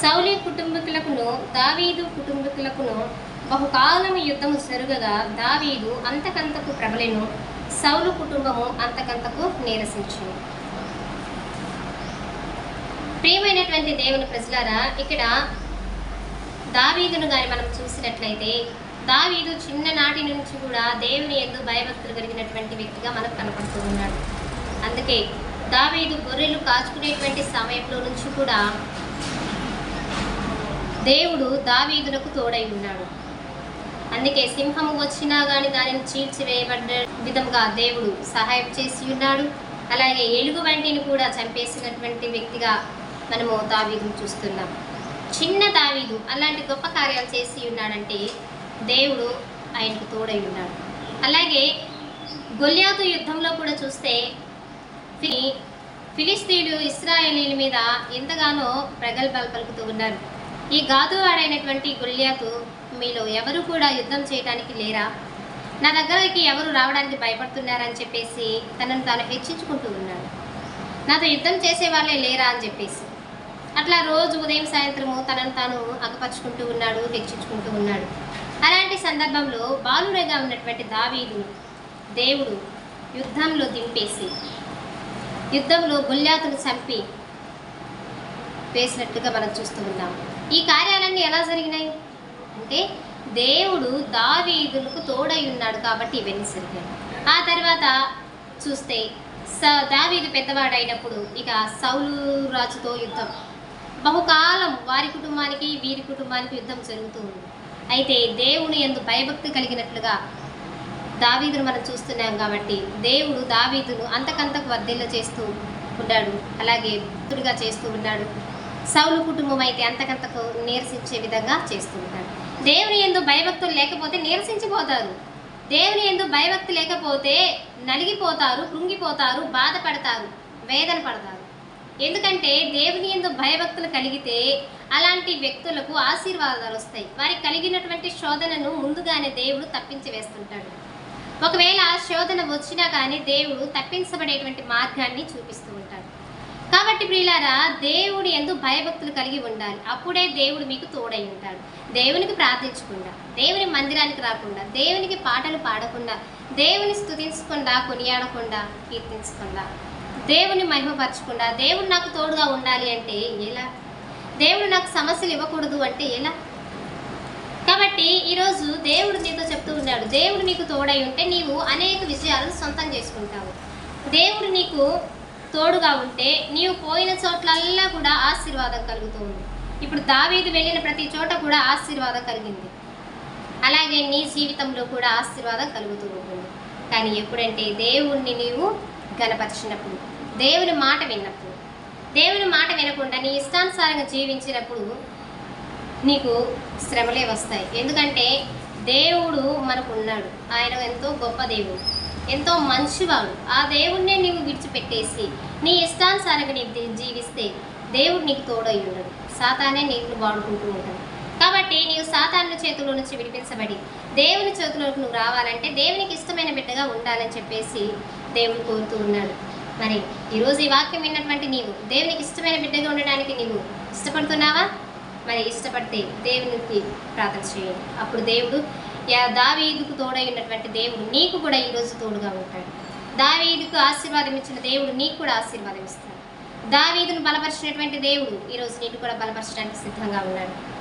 సౌలి కుటుంబీకులకును దావీదు కుటుంబీకులకును బహుకాలము యుద్ధము జరుగగా దావీదు అంతకంతకు ప్రబలెను సౌలు కుటుంబము అంతకంతకు నీరసించును. ప్రియమైనటువంటి దేవుని ప్రజలారా ఇక్కడ దావీదును గాని మనం చూసినట్లయితే దావీదు చిన్ననాటి నుంచి కూడా దేవుని ఎందు భయభక్తులు కలిగినటువంటి వ్యక్తిగా మనకు కనపడుతూ ఉన్నాడు. అందుకే దావీదు గొర్రెలు కాచుకునేటువంటి సమయంలో నుంచి కూడా దేవుడు దావీదులకు తోడై ఉన్నాడు. అందుకే సింహము వచ్చినా కానీ దానిని చీల్చివేయబడ్డ విధంగా దేవుడు సహాయం చేసి ఉన్నాడు. అలాగే ఎలుగు వంటిని కూడా చంపేసినటువంటి వ్యక్తిగా మనము దావీదును చూస్తున్నాం. చిన్న దావీదు అలాంటి గొప్ప కార్యాలు చేసి ఉన్నాడంటే దేవుడు ఆయనకు తోడై ఉన్నాడు. అలాగే గొల్యాతు యుద్ధంలో కూడా చూస్తే ఫిలి ఫిలిస్తీన్లు ఇస్రాయేలీల మీద ఎంతగానో ప్రగల్భాలు పలుకుతూ ఉన్నారు. ఈ గాదువాడైనటువంటి గుళ్యాతు మీలో ఎవరు కూడా యుద్ధం చేయడానికి లేరా? నా దగ్గరకి ఎవరు రావడానికి భయపడుతున్నారని చెప్పేసి తనను తాను హెచ్చించుకుంటూ ఉన్నాడు. నాతో యుద్ధం చేసే వాళ్ళే లేరా అని చెప్పేసి. అట్లా రోజు ఉదయం సాయంత్రము తనను తాను అగపరుచుకుంటూ ఉన్నాడు హెచ్చించుకుంటూ ఉన్నాడు. అలాంటి సందర్భంలో బాలురగా ఉన్నటువంటి దావీదు దేవుడు యుద్ధంలో దింపేసి యుద్ధంలో గుళ్యాతును చంపి వేసినట్టుగా మనం చూస్తూ ఉన్నాం. ఈ కార్యాలన్నీ ఎలా జరిగినాయి? అంటే దేవుడు దావీదులకు తోడై ఉన్నాడు కాబట్టి ఇవన్నీ జరిగాయి. ఆ తర్వాత చూస్తే స దావీదు పెద్దవాడైనప్పుడు ఇక సౌలు రాజుతో యుద్ధం. బహుకాలం వారి కుటుంబానికి వీరి కుటుంబానికి యుద్ధం జరుగుతూ ఉంది. అయితే దేవుని ఎందు భయభక్తి కలిగినట్లుగా దావీదును మనం చూస్తున్నాం కాబట్టి దేవుడు దావీదును అంతకంతకు వర్ధిల్ల చేస్తూ ఉన్నాడు. అలాగే భక్తుడిగా చేస్తూ ఉన్నాడు. సౌలు కుటుంబం అయితే అంతకంతకు నీరసించే విధంగా చేస్తూ దేవుని ఎందు భయభక్తులు లేకపోతే నీరసించిపోతారు. దేవుని ఎందు భయభక్తి లేకపోతే నలిగిపోతారు కృంగిపోతారు బాధపడతారు వేదన పడతారు. ఎందుకంటే దేవుని ఎందు భయభక్తులు కలిగితే అలాంటి వ్యక్తులకు ఆశీర్వాదాలు వస్తాయి. వారికి కలిగినటువంటి శోధనను ముందుగానే దేవుడు తప్పించి వేస్తుంటాడు. ఒకవేళ శోధన వచ్చినా కానీ దేవుడు తప్పించబడేటువంటి మార్గాన్ని చూపిస్తూ ఉంటాడు. కాబట్టి ప్రియులారా దేవుడి ఎందు భయభక్తులు కలిగి ఉండాలి. అప్పుడే దేవుడు మీకు తోడై ఉంటాడు. దేవునికి ప్రార్థించకుండా దేవుని మందిరానికి రాకుండా దేవునికి పాటలు పాడకుండా దేవుని స్తుతించకుండా కొనియాడకుండా కీర్తించకుండా దేవుని మహిమపరచకుండా దేవుడు నాకు తోడుగా ఉండాలి అంటే ఎలా? దేవుడు నాకు సమస్యలు ఇవ్వకూడదు అంటే ఎలా? కాబట్టి ఈరోజు దేవుడు నీతో చెప్తూ ఉన్నాడు దేవుడు నీకు తోడై ఉంటే నీవు అనేక విజయాలను సొంతం చేసుకుంటావు. దేవుడు నీకు తోడుగా ఉంటే నీవు పోయిన చోట్లల్లా కూడా ఆశీర్వాదం కలుగుతుంది. ఇప్పుడు దావీదు వెళ్ళిన ప్రతి చోట కూడా ఆశీర్వాదం కలిగింది. అలాగే నీ జీవితంలో కూడా ఆశీర్వాదం కలుగుతూ ఉంటుంది. కానీ ఎప్పుడంటే దేవుణ్ణి నీవు గనపరిచినప్పుడు దేవుని మాట విన్నప్పుడు దేవుని మాట వినకుండా నీ ఇష్టానుసారంగా జీవించినప్పుడు నీకు శ్రమలే వస్తాయి. ఎందుకంటే దేవుడు మనకు ఉన్నాడు. ఆయన ఎంతో గొప్ప దేవుడు. ఎంతో మంచివాడు. ఆ దేవుణ్ణే నీవు విడిచిపెట్టేసి నీ ఇష్టానుసారంగా నీవు జీవిస్తే దేవుడు నీకు తోడై ఉండడు. సాతానే నీకు వాడుకుంటూ ఉంటాడు. కాబట్టి నీవు సాతాన్ల చేతుల్లో నుంచి విడిపించబడి దేవుని చేతుల్లోకి నువ్వు రావాలంటే దేవునికి ఇష్టమైన బిడ్డగా ఉండాలని చెప్పేసి దేవుడు కోరుతూ ఉన్నాడు. మరి ఈరోజు ఈ వాక్యం విన్నటువంటి నీవు దేవునికి ఇష్టమైన బిడ్డగా ఉండడానికి నీవు ఇష్టపడుతున్నావా? మరి ఇష్టపడితే దేవునికి ప్రార్థన చేయండి. అప్పుడు దేవుడు యా- దావీదుకు తోడై ఉన్నటువంటి దేవుడు నీకు కూడా ఈరోజు తోడుగా ఉంటాడు. దావీదుకు ఆశీర్వాదం ఇచ్చిన దేవుడు నీకు కూడా ఆశీర్వాదం ఇస్తాడు. దావీదును బలపరిచినటువంటి దేవుడు ఈరోజు నీకు కూడా బలపరచడానికి సిద్ధంగా ఉన్నాడు.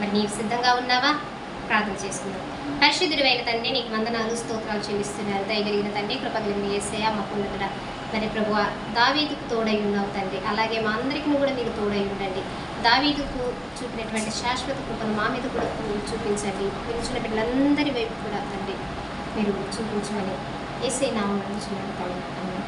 మరి నీవు సిద్ధంగా ఉన్నావా? ప్రార్థన చేసుకున్నావు పరిశుద్ధుడు తండ్రి నీకు వందనాలు స్తోత్రాలు చెల్లిస్తున్నారు దయగలిగిన తండ్రి కృపగలిగిన ఏసయ మక్కున్నతుడ మరి ప్రభు దావీదుకు తోడై ఉన్నావు తండ్రి. అలాగే మా అందరికీ కూడా మీరు తోడై ఉండండి. దావీదుకు చూపినటువంటి శాశ్వత కృపను మా మీద కూడా మీరు చూపించండి. పిలిచిన బిడ్డలందరి వైపు కూడా తండ్రి మీరు చూపించమని ఏసై నామం చూడండి తండ్రి